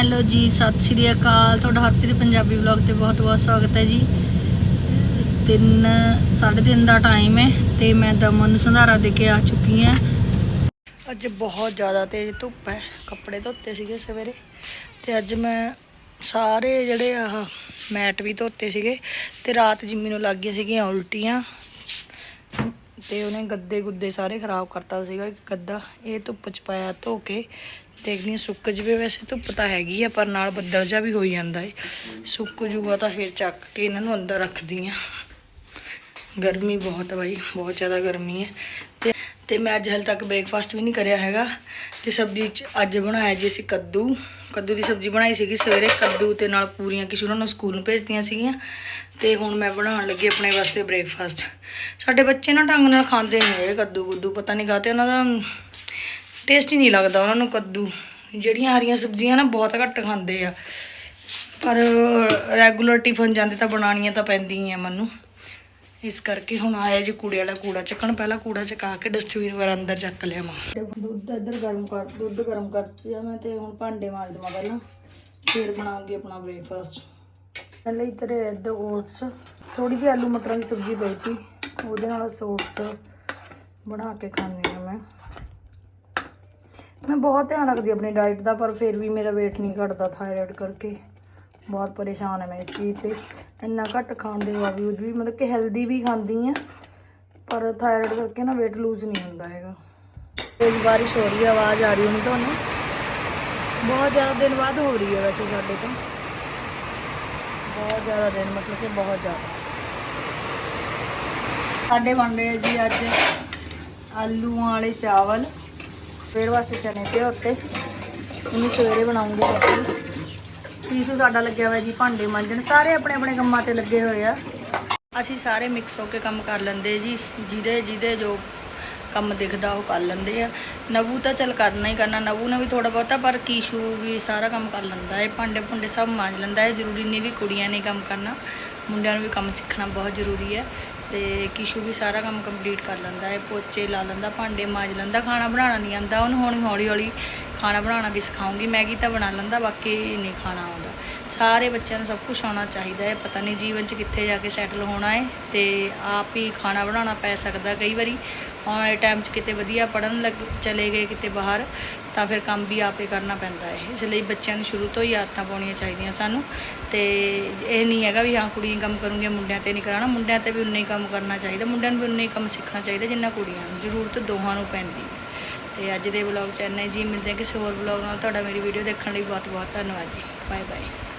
Hello ਜੀ, ਸਤਿ ਸ਼੍ਰੀ ਅਕਾਲ। ਤੁਹਾਡਾ ਹਰਪ੍ਰੀਤ ਪੰਜਾਬੀ ਵਲੌਗ ਤੇ ਬਹੁਤ-ਬਹੁਤ ਸਵਾਗਤ ਹੈ ਜੀ। ਤਿੰਨ, ਸਾਢੇ ਤਿੰਨ ਦਾ ਟਾਈਮ ਹੈ ਤੇ ਮੈਂ ਦਮਨ ਨੂੰ ਸੰਧਾਰਾ ਦੇ ਕੇ ਆ ਚੁੱਕੀ ਹਾਂ। ਅੱਜ ਬਹੁਤ ਜ਼ਿਆਦਾ ਤੇਜ਼ ਧੁੱਪ ਹੈ। ਕੱਪੜੇ ਧੋਤੇ ਸੀਗੇ ਸਵੇਰੇ ਤੇ ਅੱਜ ਮੈਂ ਸਾਰੇ ਜਿਹੜੇ ਆਹ ਮੈਟ ਵੀ ਧੋਤੇ ਸੀਗੇ ਤੇ ਰਾਤ ਜਿੰਮੀ ਨੂੰ ਲੱਗ ਗਈਆਂ ਸੀਗੀਆਂ ਉਲਟੀਆਂ। ਤੇ ਉਹਨੇ ਗੱਦੇ ਗੁੱਦੇ ਸਾਰੇ ਖਰਾਬ ਕਰਤਾ ਸੀਗਾ ਗੱਦਾ ਇਹ ਧੁੱਪ ਚ ਪਾਇਆ ਧੋ ਕੇ ਦੇਖਦੀ ਹਾਂ ਸੁੱਕ ਜਵੇ, ਵੈਸੇ ਧੁੱਪ ਤਾਂ ਹੈਗੀ ਆ, ਪਰ ਨਾਲ ਬੱਦਲ ਜਾ ਵੀ ਹੋਈ ਜਾਂਦਾ ਏ। ਸੁੱਕ ਜੂਗਾ ਤਾਂ ਫਿਰ ਚੱਕ ਕੇ ਇਹਨਾਂ ਨੂੰ ਅੰਦਰ ਰੱਖਦੀ ਆ। ਗਰਮੀ ਬਹੁਤ ਹੈ ਬਾਈ, ਬਹੁਤ ਜ਼ਿਆਦਾ ਗਰਮੀ ਹੈ। ਤੇ ਤੇ ਮੈਂ ਅੱਜ ਹਾਲੇ ਤੱਕ ਬ੍ਰੇਕਫਾਸਟ ਵੀ ਨਹੀਂ ਕਰਿਆ ਹੈਗਾ। ਤੇ ਸਬਜ਼ੀ ਚ ਅੱਜ ਬਣਾਇਆ ਜੀ ਅਸੀਂ ਕੱਦੂ। ਕੱਦੂ ਦੀ ਸਬਜ਼ੀ ਬਣਾਈ ਸੀਗੀ ਸਵੇਰੇ। ਕੱਦੂ ਤੇ ਨਾਲ ਪੂਰੀਆਂ ਕਿਸ਼ੂ ਉਹਨਾਂ ਨੂੰ ਸਕੂਲ ਨੂੰ ਭੇਜਦੀਆਂ ਸੀਗੀਆਂ। ਤੇ ਹੁਣ ਮੈਂ ਬਣਾਉਣ ਲੱਗੀ ਆਪਣੇ ਵਾਸਤੇ ਬ੍ਰੇਕਫਾਸਟ ਸਾਡੇ ਬੱਚੇ ਨਾ ਢੰਗ ਨਾਲ ਖਾਂਦੇ ਨਹੀਂ ਹੈਗੇ ਕੱਦੂ ਕੁੱਦੂ, ਪਤਾ ਨਹੀਂ ਕਾਤੇ ਉਹਨਾਂ ਦਾ ਟੇਸਟ ਹੀ ਨਹੀਂ ਲੱਗਦਾ ਉਹਨਾਂ ਨੂੰ ਕੱਦੂ। ਜਿਹੜੀਆਂ ਹਰੀਆਂ ਸਬਜ਼ੀਆਂ ਨਾ ਬਹੁਤ ਘੱਟ ਖਾਂਦੇ ਆ। ਪਰ ਰੈਗੂਲਰ ਟਿਫਨ ਜਾਂਦੇ ਤਾਂ ਬਣਾਉਣੀਆਂ ਤਾਂ ਪੈਂਦੀਆਂ ਮੈਨੂੰ। ਇਸ ਕਰਕੇ ਹੁਣ ਆਇਆ ਜੀ ਕੂੜੇ ਵਾਲਾ ਕੂੜਾ ਚੱਕਣ, ਪਹਿਲਾਂ ਕੂੜਾ ਚਕਾ ਕੇ ਡਸਟਬਿਨ ਵਾਰ ਅੰਦਰ ਚੱਕ ਲਿਆ ਮੈਂ। ਦੁੱਧ ਇੱਧਰ ਗਰਮ ਕਰ, ਦੁੱਧ ਗਰਮ ਕਰ ਪਿਆ ਮੈਂ ਤੇ ਹੁਣ ਭਾਂਡੇ ਮਾਂਜ ਦਵਾਂ ਪਹਿਲਾਂ, ਫਿਰ ਬਣਾਉਂਗੀ ਆਪਣਾ ਬ੍ਰੇਕਫਾਸਟ ਪਹਿਲੇ ਇੱਧਰ ਇੱਧਰ ਓਟਸ ਥੋੜੀ ਜਿਹੀ ਆਲੂ ਮਟਰਾਂ ਦੀ ਸਬਜ਼ੀ ਪਈ ਸੀ, ਉਹਦੇ ਨਾਲ ਸੋਟਸ ਬਣਾ ਕੇ ਖਾਂਦੀ ਹਾਂ ਮੈਂ। ਮੈਂ ਬਹੁਤ ਧਿਆਨ ਰੱਖਦੀ ਆਪਣੀ ਡਾਈਟ ਦਾ, ਪਰ ਫਿਰ ਵੀ ਮੇਰਾ weight ਨਹੀਂ ਘਟਦਾ ਥਾਇਰਾਇਡ ਕਰਕੇ। ਬਹੁਤ ਪਰੇਸ਼ਾਨ ਹਾਂ ਮੈਂ ਇਸ ਚੀਜ਼ ਤੇ। ਇੰਨਾ ਘੱਟ ਖਾਣ ਦੇ ਬਾਵਜੂਦ ਵੀ ਮਤਲਬ ਕਿ ਹੈਲਦੀ ਵੀ ਖਾਂਦੀ ਆ, ਪਰ ਥਾਇਰਾਇਡ ਕਰਕੇ ਨਾ weight ਲੂਜ਼ ਨਹੀਂ ਹੁੰਦਾ ਹੈਗਾ। ਤੇਜ਼ ਬਾਰਿਸ਼ ਹੋ ਰਹੀ ਆਵਾਜ਼ ਆ ਰਹੀ ਹੋਣੀ ਤੁਹਾਨੂੰ। ਬਹੁਤ ਜ਼ਿਆਦਾ ਦਿਨ ਬਾਅਦ ਹੋ ਰਹੀ ਹੈ ਵੈਸੇ ਸਾਡੇ ਤੋਂ। ਬਹੁਤ ਜ਼ਿਆਦਾ ਦਿਨ, ਮਤਲਬ ਕਿ ਬਹੁਤ ਜ਼ਿਆਦਾ। ਸਾਡੇ ਬਣ ਰਹੇ ਆ ਜੀ ਅੱਜ ਆਲੂਆਂ ਵਾਲੇ ਚਾਵਲ। ਫਿਰ ਵਾਸਤੇ ਚਨੇ ਤੇ ਉੱਤੇ। ਇਹਨੂੰ ਸਵੇਰੇ ਬਣਾਉਂਗੇ ਰੋਟੀ ਸਾਡਾ ਲੱਗਿਆ ਹੋਇਆ ਜੀ ਭਾਂਡੇ ਮਾਂਜਣ। ਸਾਰੇ ਆਪਣੇ ਆਪਣੇ ਕੰਮਾਂ ਤੇ ਲੱਗੇ ਹੋਏ ਆ। ਅਸੀਂ ਸਾਰੇ ਮਿਕਸ ਹੋ ਕੇ ਕੰਮ ਕਰ ਲੈਂਦੇ ਜੀ। ਜਿਹਦੇ ਜਿਹਦੇ ਜੋ ਕੰਮ ਦਿਖਦਾ ਉਹ ਕਰ ਲੈਂਦੇ ਆ। ਨਵੂ ਤਾਂ ਚੱਲ ਕਰਨਾ ਹੀ ਕਰਨਾ। ਨਵੂ ਨੇ ਵੀ ਥੋੜਾ ਬਹੁਤਾ, ਪਰ ਕੀਸ਼ੂ ਵੀ ਸਾਰਾ ਕੰਮ ਕਰ ਲੈਂਦਾ ਹੈ। ਭਾਂਡੇ ਭੁੰਡੇ ਸਭ ਮਾਂਜ ਲੈਂਦਾ ਹੈ। ਜ਼ਰੂਰੀ ਨਹੀਂ ਵੀ ਕੁੜੀਆਂ ਨੇ ਕੰਮ ਕਰਨਾ। ਮੁੰਡਿਆਂ ਨੂੰ ਵੀ ਕੰਮ ਸਿੱਖਣਾ ਬਹੁਤ ਜ਼ਰੂਰੀ ਹੈ। ਤੇ ਕੀਸ਼ੂ ਵੀ ਸਾਰਾ ਕੰਮ ਕੰਪਲੀਟ ਕਰ ਲੈਂਦਾ ਹੈ। ਪੋਚੇ ਲਾ ਲੈਂਦਾ, ਭਾਂਡੇ ਮਾਂਜ ਲੈਂਦਾ, ਖਾਣਾ ਬਣਾਉਣਾ ਨਹੀਂ ਆਂਦਾ ਉਹਨੂੰ ਹੌਲੀ ਹੌਲੀ ਹੌਲੀ ਖਾਣਾ ਬਣਾਉਣਾ ਵੀ ਸਿਖਾਉਂਗੀ, ਮੈਗੀ ਤਾਂ ਬਣਾ ਲੈਂਦਾ, ਬਾਕੀ ਨਹੀਂ ਖਾਣਾ ਆਉਂਦਾ। ਸਾਰੇ ਬੱਚਿਆਂ ਨੂੰ ਸਭ ਕੁਝ ਆਉਣਾ ਚਾਹੀਦਾ ਹੈ, ਪਤਾ ਨਹੀਂ ਜੀਵਨ 'ਚ ਕਿੱਥੇ ਜਾ ਕੇ ਸੈਟਲ ਹੋਣਾ ਹੈ ਤੇ ਆਪ ਹੀ ਖਾਣਾ ਬਣਾਉਣਾ ਪੈ ਸਕਦਾ ਕਈ ਵਾਰੀ। ਆਉਣ ਵਾਲੇ ਟਾਈਮ 'ਚ ਕਿਤੇ ਵਧੀਆ ਪੜਨ ਲੱਗ, ਚਲੇ ਗਏ ਕਿਤੇ ਬਾਹਰ, ਤਾਂ ਫਿਰ ਕੰਮ ਵੀ ਆਪੇ ਕਰਨਾ ਪੈਂਦਾ ਹੈ। ਇਸ ਲਈ ਬੱਚਿਆਂ ਨੂੰ ਸ਼ੁਰੂ ਤੋਂ ਹੀ ਆਦਤਾਂ ਪਾਉਣੀਆਂ ਚਾਹੀਦੀਆਂ ਸਾਨੂੰ ਤੇ ਇਹ ਨਹੀਂ ਹੈਗਾ ਵੀ ਹਾਂ ਕੁੜੀਆਂ ਕੰਮ ਕਰੂੰਗੀਆਂ ਮੁੰਡਿਆਂ ਤੇ ਨਹੀਂ ਕਰਾਉਣਾ, ਮੁੰਡਿਆਂ ਤੇ ਵੀ ਉਨਾ ਹੀ ਕੰਮ ਕਰਨਾ ਚਾਹੀਦਾ, ਮੁੰਡਿਆਂ ਨੂੰ ਵੀ ਉਨਾ ਹੀ ਕੰਮ ਸਿੱਖਣਾ ਚਾਹੀਦਾ ਜਿੰਨਾ ਕੁੜੀਆਂ ਨੂੰ। ਜ਼ਰੂਰਤ ਦੋਹਾਂ ਨੂੰ ਪੈਂਦੀ ਹੈ। ਤੇ ਅੱਜ ਦੇ ਵਲੌਗ ਚ ਇੰਨਾ ਜੀ, ਮਿਲਦੇ ਹਾਂ ਕਿਸੇ ਹੋਰ ਵਲੌਗ ਨਾਲ। ਤੁਹਾਡਾ ਮੇਰੀ ਵੀਡੀਓ ਦੇਖਣ ਲਈ ਬਹੁਤ ਬਹੁਤ ਧੰਨਵਾਦ ਜੀ। Bye bye